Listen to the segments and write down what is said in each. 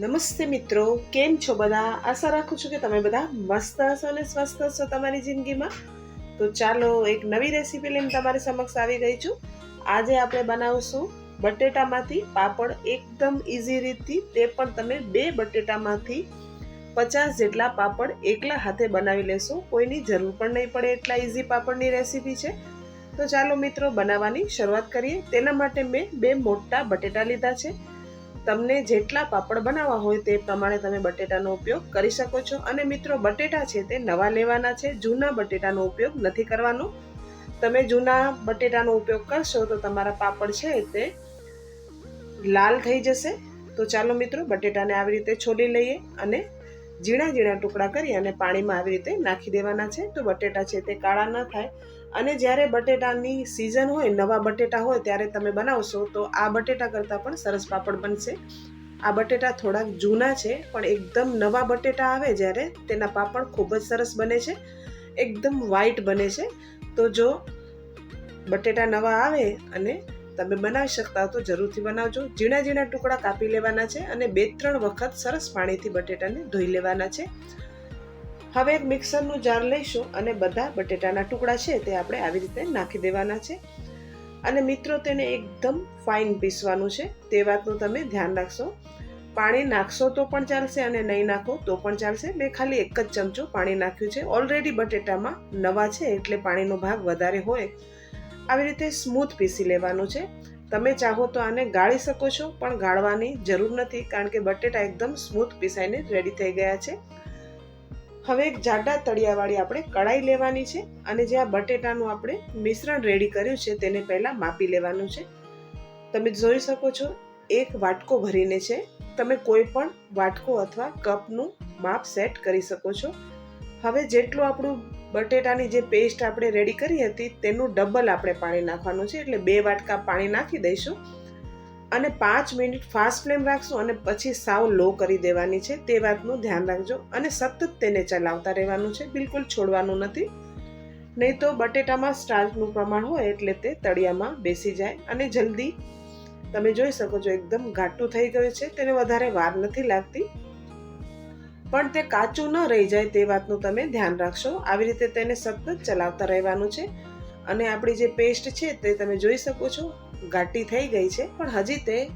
નમસ્તે મિત્રો, કેમ છો બધા? આશા રાખું છું કે તમે બધા મસ્ત હશો અને સ્વસ્થ હશો તમારી જિંદગીમાં. તો ચાલો એક નવી રેસીપી લઈને તમારી સમક્ષ આવી ગઈ છું. આજે આપણે બનાવશું બટેટામાંથી પાપડ એકદમ ઇઝી રીતથી, તે પણ તમે બે બટેટામાંથી પચાસ જેટલા પાપડ એકલા હાથે બનાવી લેશો. કોઈની જરૂર પણ નહીં પડે એટલા ઇઝી પાપડની રેસીપી છે. તો ચાલો મિત્રો, બનાવવાની શરૂઆત કરીએ. તેના માટે મેં બે મોટા બટેટા લીધા છે. તમને જેટલા પાપડ બનાવવા હોય તે પ્રમાણે તમે બટેટાનો ઉપયોગ કરી શકો છો. અને મિત્રો, બટેટા છે તે નવા લેવાના છે. જૂના બટેટાનો ઉપયોગ નથી કરવાનો. તમે જૂના બટેટાનો ઉપયોગ કરશો તો તમારા પાપડ છે તે લાલ થઈ જશે. તો ચાલો મિત્રો, બટેટાને આવી રીતે છોલી લઈએ અને ઝીણા ઝીણા ટુકડા કરી અને પાણીમાં આવી રીતે નાખી દેવાના છે. તો બટેટા છે તે કાળા ન થાય. અને જ્યારે બટેટાની સિઝન હોય, નવા બટેટા હોય ત્યારે તમે બનાવશો, તો આ બટેટા કરતાં પણ સરસ પાપડ બનશે. આ બટેટા થોડાક જૂના છે, પણ એકદમ નવા બટેટા આવે જ્યારે તેના પાપડ ખૂબ જ સરસ બને છે, એકદમ વ્હાઈટ બને છે. તો જો બટેટા નવા આવે અને તમે બનાવી શકતા તો જરૂરથી બનાવજો. ઝીણા ઝીણા ટુકડા કાપી લેવાના છે અને બે ત્રણ વખત સરસ પાણીથી બટેટાને ધોઈ લેવાના છે. હવે એક મિક્સરનું જાર લઈશું અને બધા બટેટાના ટુકડા છે તે આપણે આવી રીતે નાખી દેવાના છે. અને મિત્રો, તેને એકદમ ફાઇન પીસવાનું છે. તે વાતનું તમે ધ્યાન રાખશો. પાણી નાખશો તો પણ ચાલશે અને નહીં નાખો તો પણ ચાલશે. મેં ખાલી એક જ ચમચો પાણી નાખ્યું છે. ઓલરેડી બટેટામાં નવા છે એટલે પાણીનો ભાગ વધારે હોય. આવી રીતે સ્મૂથ પીસી લેવાનું છે. તમે ચાહો તો આને ગાળી શકો છો, પણ ગાળવાની જરૂર નથી, કારણ કે બટેટા એકદમ સ્મૂથ પીસાઈને રેડી થઈ ગયા છે. હવે એક જાડા તળિયાવાળી આપણે કડાઈ લેવાની છે અને જે આ બટેટાનું આપણે મિશ્રણ રેડી કર્યું છે તેને પહેલાં માપી લેવાનું છે. તમે જોઈ શકો છો, એક વાટકો ભરીને છે. તમે કોઈ પણ વાટકો અથવા કપનું માપ સેટ કરી શકો છો. હવે જેટલું આપણું બટેટાની જે પેસ્ટ આપણે રેડી કરી હતી તેનું ડબલ આપણે પાણી નાખવાનું છે. એટલે બે વાટકા પાણી નાખી દઈશું. અને પાંચ મિનિટ ફાસ્ટ ફ્લેમ રાખશું અને પછી સાવ લો કરી દેવાની છે, તે વાતનું ધ્યાન રાખજો. અને સતત તેને ચલાવતા રહેવાનું છે, બિલકુલ છોડવાનું નથી. નહીં તો બટેટામાં સ્ટાર્ચનું પ્રમાણ હોય એટલે તે તળિયામાં બેસી જાય. અને જલ્દી, તમે જોઈ શકો છો, એકદમ ઘાટું થઈ ગયું છે, તેને વધારે વાર નથી લાગતી. પણ તે કાચું ન રહી જાય તે વાતનું તમે ધ્યાન રાખશો. આવી રીતે તેને સતત ચલાવતા રહેવાનું છે. અને આપણી જે પેસ્ટ છે તે તમે જોઈ શકો છો. ઘાટી થઈ ગઈ છે, પણ હજી તે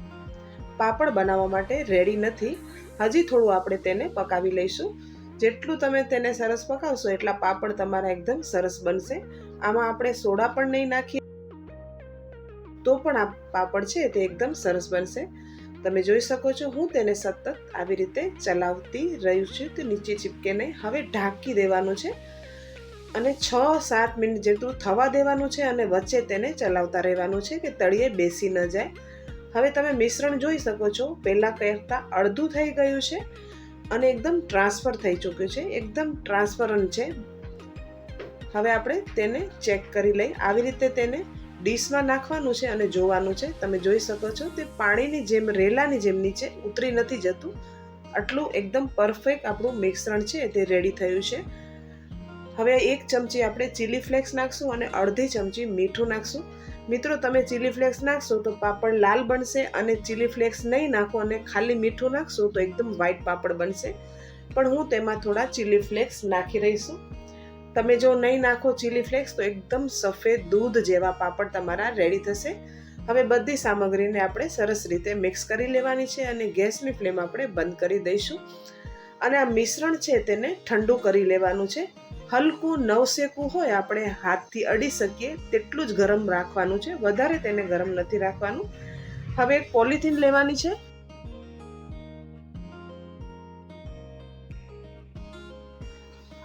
પાપડ બનાવવા માટે રેડી નથી. હજી થોડું આપણે તેને પકાવી લઈશું. જેટલું તમે તેને સરસ પકાવશો, એટલા પાપડ તમારા એકદમ સરસ બનશે. આમાં આપણે સોડા પણ નહીં નાખીએ. તો પણ આ પાપડ છે તે એકદમ સરસ બનશે. તમે જોઈ શકો છો, હું તેને સતત આવી રીતે ચલાવતી રહ્યું છું. તો નીચે ચીપકે નહીં, હવે ઢાંકી દેવાનું છે. અને છ સાત મિનિટ જેટલું થવા દેવાનું છે અને વચ્ચે તેને ચલાવતા રહેવાનું છે કે તળિયે બેસી ન જાય. હવે તમે મિશ્રણ જોઈ શકો છો. પહેલાં કરતાં અડધું થઈ ગયું છે અને એકદમ ટ્રાન્સફર થઈ ચૂક્યું છે. એકદમ ટ્રાન્સફરન્ટ છે. હવે આપણે તેને ચેક કરી લઈ આવી રીતે તેને ડીશમાં નાખવાનું છે અને જોવાનું છે. તમે જોઈ શકો છો તે પાણીની જેમ, રેલાની જેમ નીચે ઉતરી નથી જતું. આટલું એકદમ પરફેક્ટ આપણું મિશ્રણ છે. તે રેડી થયું છે. હવે એક ચમચી આપણે ચીલી ફ્લેક્સ નાખશું અને અડધી ચમચી મીઠું નાખશું. મિત્રો, તમે ચીલી ફ્લેક્સ નાખશો તો પાપડ લાલ બનશે અને ચીલી ફ્લેક્સ નહીં નાખો અને ખાલી મીઠું નાખશો તો એકદમ વ્હાઈટ પાપડ બનશે. પણ હું તેમાં થોડા ચીલી ફ્લેક્સ નાખી રહીશું. તમે જો નહીં નાખો ચીલી ફ્લેક્સ તો એકદમ સફેદ દૂધ જેવા પાપડ તમારા રેડી થશે. હવે બધી સામગ્રીને આપણે સરસ રીતે મિક્સ કરી લેવાની છે અને ગેસની ફ્લેમ આપણે બંધ કરી દઈશું. અને આ મિશ્રણ છે તેને ઠંડુ કરી લેવાનું છે. હલકું નવસેકું હોય, આપણે હાથથી અડી શકીએ, તેટલું જ ગરમ રાખવાનું છે. વધારે તેને ગરમ નથી રાખવાનું. હવે એક પોલિથીન લેવાની છે.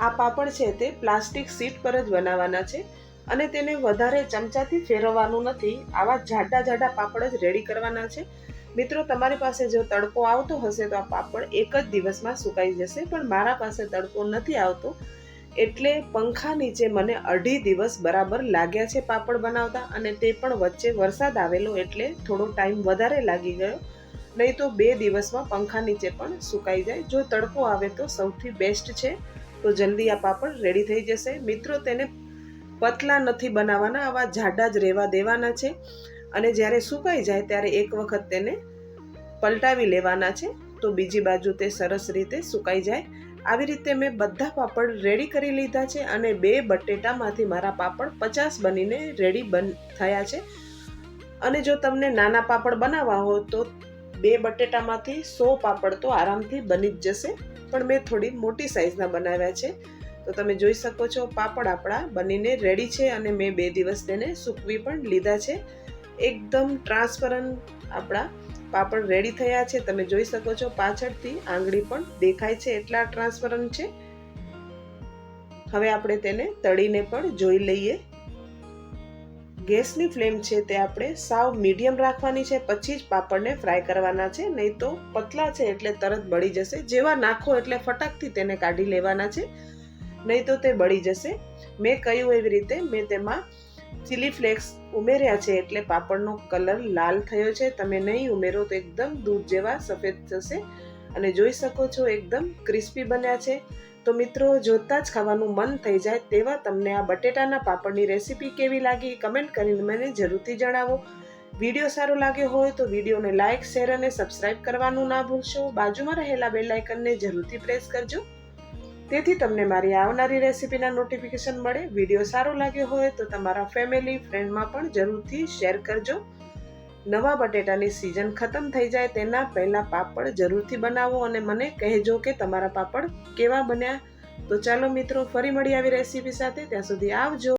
આ પાપડ છે તે પ્લાસ્ટિક સીટ પર જ બનાવવાના છે અને તેને વધારે ચમચાથી ફેરવવાનું નથી. આવા જાડા જાડા પાપડ જ રેડી કરવાના છે. મિત્રો, તમારી પાસે જો તડકો આવતો હશે તો આ પાપડ એક જ દિવસમાં સુકાઈ જશે, પણ મારા પાસે તડકો નથી આવતો. એટલે પંખા નીચે મને અઢી દિવસ બરાબર લાગ્યા છે પાપડ બનાવતા અને તે પણ વચ્ચે વરસાદ આવેલો એટલે થોડો ટાઈમ વધારે લાગી ગયો. નહીં તો બે દિવસમાં પંખા નીચે પણ સુકાઈ જાય. જો તડકો આવે તો સૌથી બેસ્ટ છે. તો જલ્દી આ પાપડ રેડી થઈ જશે. મિત્રો, તેને પતલા નથી બનાવવાના, આવા જાડા જ રહેવા દેવાના છે. અને જ્યારે સુકાઈ જાય ત્યારે એક વખત તેને પલટાવી લેવાના છે. તો બીજી બાજુ તે સરસ રીતે સુકાઈ જાય. આવી રીતે મેં બધા પાપડ રેડી કરી લીધા છે અને બે બટેટામાંથી મારા પાપડ પચાસ બનીને રેડી બન, થયા છે. અને જો તમને નાના પાપડ બનાવવા હો તો બે બટેટામાંથી સો પાપડ તો આરામથી બની જ જશે. પણ મેં થોડી મોટી સાઇઝના બનાવ્યા છે. તો તમે જોઈ શકો છો પાપડ આપણા બનીને રેડી છે અને મેં બે દિવસ તેને સૂકવી પણ લીધા છે. એકદમ ટ્રાન્સપરન્ટ આપણા પાપડ રેડી થયા છે. તમે જોઈ શકો છો પાછળથી આંગળી પણ દેખાય છે એટલા ટ્રાન્સપરન્ટ છે. હવે આપણે તેને તળીને પણ જોઈ લઈએ. ગેસની ફ્લેમ છે તે આપણે સાવ મીડિયમ રાખવાની છે. પછી જ પાપડને ફ્રાય કરવાના છે. નહીં તો પતલા છે એટલે તરત બળી જશે. જેવા નાખો એટલે ફટાકથી તેને કાઢી લેવાના છે. નહીં તો તે બળી જશે. મેં કહ્યું એવી રીતે મેં તેમાં ચીલી ફ્લેક્સ ઉમેર્યા છે એટલે પાપડનો કલર લાલ થયો છે. તમે નહીં ઉમેરો તો એકદમ દૂધ જેવા સફેદ થશે અને જોઈ શકો છો એકદમ ક્રિસ્પી બન્યા છે. તો મિત્રો, જોતા જ ખાવાનું મન થઈ જાય તેવા તમને આ બટેટાના પાપડની રેસીપી કેવી લાગી કમેન્ટ કરીને મને જરૂરથી જણાવો. વીડિયો સારો લાગ્યો હોય તો વિડીયોને લાઇક શેર અને સબસ્ક્રાઇબ કરવાનું ના ભૂલશો. બાજુમાં રહેલા બેલ આઇકનને જરૂરથી પ્રેસ કરજો. તેથી તમને મારી આવનારી રેસીપીના નોટિફિકેશન મળે. વીડિયો સારો લાગ્યો હોય તો તમારા ફેમિલી ફ્રેન્ડમાં પણ જરૂરથી શેર કરજો. નવા બટેટાની સિઝન ખતમ થઈ જાય તેના પહેલાં પાપડ જરૂરથી બનાવો અને મને કહેજો કે તમારા પાપડ કેવા બન્યા. તો ચાલો મિત્રો, ફરી મળી આવી રેસીપી સાથે. ત્યાં સુધી આવજો.